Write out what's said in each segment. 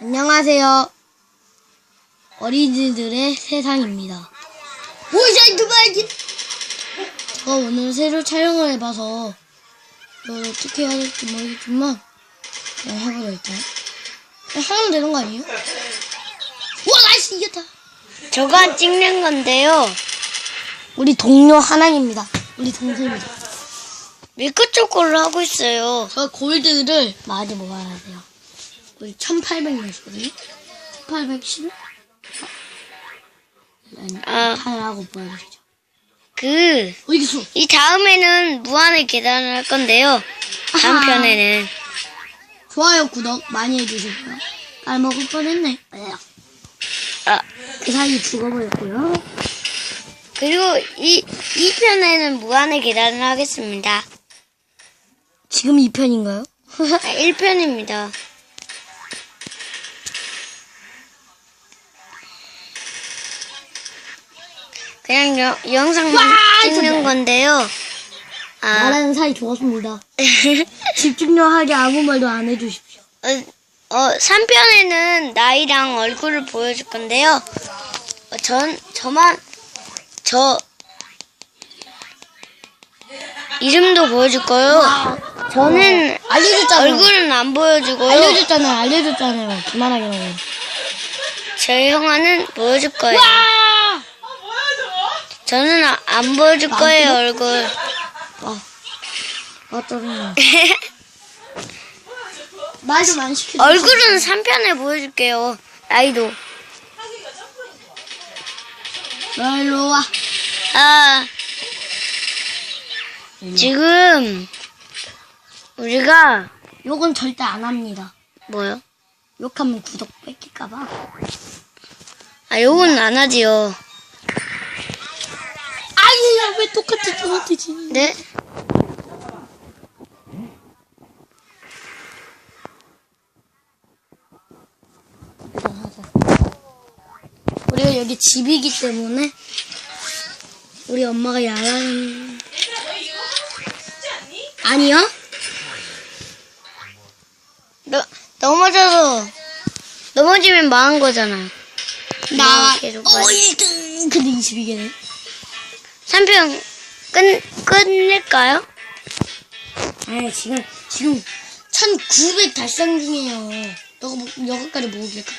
안녕하세요. 어린이들의 세상입니다. 오이자 두바이지. 제가 오늘 새로 촬영을 해봐서 이걸 어떻게 해야 될지 모르겠지만 그냥 해보자 일단. 그냥 하면 되는 거 아니에요? 우와 나이스 이겼다. 저가 찍는 건데요. 우리 동료 하나입니다. 우리 동생입니다. 밀크 초코를 하고 있어요. 저 골드를 많이 모아야 돼요. 우리 1800이었거든요. 1811? 아. 하라고 보여주시죠. 그, 어, 이겼어. 이 다음에는 무한의 계단을 할 건데요. 다음 아하. 편에는. 좋아요, 구독 많이 해주시고요. 까먹을 뻔했네. 으악. 아, 그 사이에 죽어버렸고요. 그리고 이, 이 편에는 무한의 계단을 하겠습니다. 지금 2편인가요? 아, 1편입니다. 그냥 여- 영상만 와, 찍는. 건데요. 아, 나라는 사이 좋았습니다. 집중력하게 아무 말도 안 해주십시오. 어, 어, 3편에는 나이랑 얼굴을 보여줄 건데요. 어, 전, 저만, 저, 이름도 보여줄 거요. 저는 알려줬잖아요. 얼굴은 안 보여주고요. 알려줬잖아요. 알려줬잖아요. 그만하게 하고. 저희 형아는 보여줄 거예요. 와! 저는 아- 안 보여줄 안 거예요? 얼굴. 아, 짜증나. 말좀 안 시켜. 얼굴은 3편에 보여줄게요. 나이도. 너 일로 와. 아, 지금, 우리가, 욕은 절대 안 합니다. 뭐요? 욕하면 구독 뺏길까봐. 아, 요건 안 하지요. 왜 저한테 지니? 네? 하자. 우리가 여기 집이기 때문에 우리 엄마가 야간 아니요? 너, 넘어져서, 넘어지면 망한 거잖아요. 나 계속 어, 말해. 1등. 근데 22개네. 3편 끝, 끝낼까요? 아니 지금 지금 1900 달성 중이에요. 너가 뭐, 여기까지 모으길까?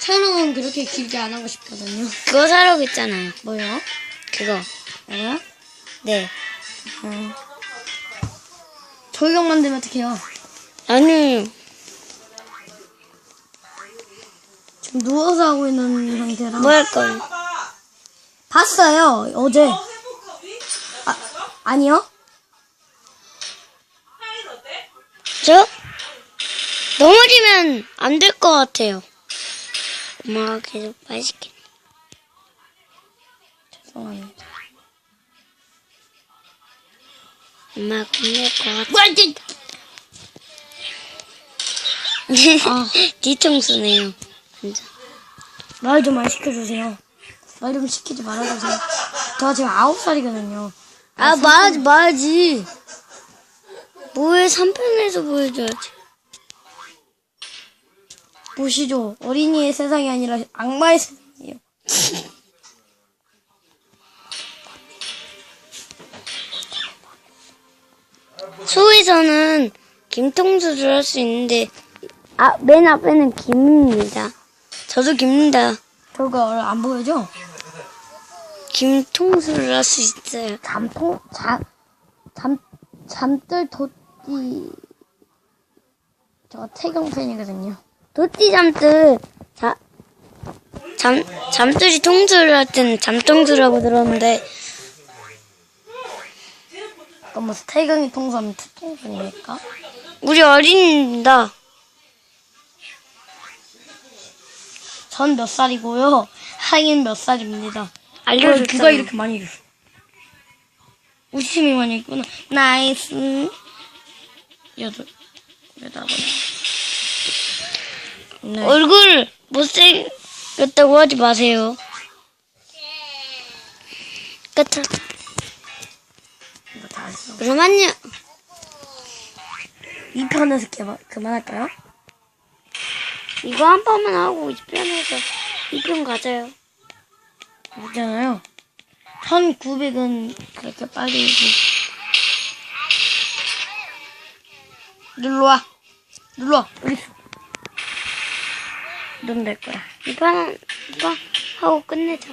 촬영은 그렇게 길게 안 하고 싶거든요. 그거 사라고 했잖아요. 뭐요? 그거. 내가요? 네. 어. 저격 만들면 어떡해요? 아니, 지금 누워서 하고 있는 상태라. 뭐 할 거예요? 봤어요, 어제. 아, 아니요? 저? 넘어지면 안 될 것 같아요. 엄마가 계속 말 시켜. 죄송합니다. 엄마가 혼낼 것 같아. 뭐지? 아. 뒤통수네요. 진짜. 말 좀 안 시켜주세요. 말 좀 시키지 말아주세요. 저 지금 아홉 살이거든요. 아, 말하지, 말하지. 뭐해, 3편에서 보여줘야지. 보시죠. 어린이의 세상이 아니라 악마의 세상이에요. 소에서는 김통수를 할 수 있는데, 아, 맨 앞에는 김입니다. 저도 김입니다. 저거 안 보여줘? 김통수를 할 수 있어요. 잠통, 잠, 잠, 잠들 도띠. 저거 태경 팬이거든요. 도띠 잠들, 자, 잠, 잠들이 통수를 할 때는 잠통수라고 들었는데, 그럼 뭐 태경이 통수하면 투통수입니까? 우리 어린이입니다. 전 몇 살이고요. 하인 몇 살입니다. 알려줬잖아. 누가 이렇게 많이 줬어? 웃음이 많이 있구나. 나이스. 여덟, 여덟. 네. 얼굴 못생겼다고 하지 마세요. 끝. 이거 다 했어. 그럼 안녕. 2편에서 그만할까요? 이거 한 번만 하고 2편에서 2편 가자요. 있잖아요. 1900은 그렇게 빨리 눌러와. 눌러. 여기 있어. 넌될 거야. 2판, 2판 하고 끝내자.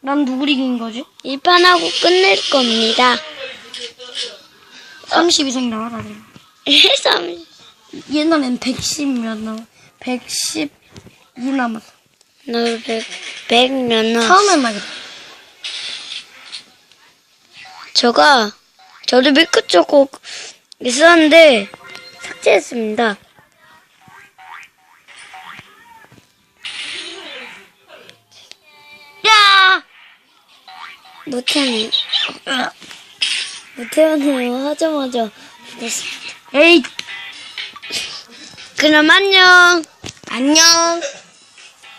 난 누구 이긴 거지? 1판 하고 끝낼 겁니다. 30 이상 나와라. 그래. 3, 옛날엔 110몇 남, 112 남았어. 너 100, 100몇 나. 처음엔 말이야. 저가, 저도 밀크 초코 있었는데, 삭제했습니다. 야! 못하네. 못해하네요. 하자마자 죽었습니다. 에이, 그럼 안녕. 안녕.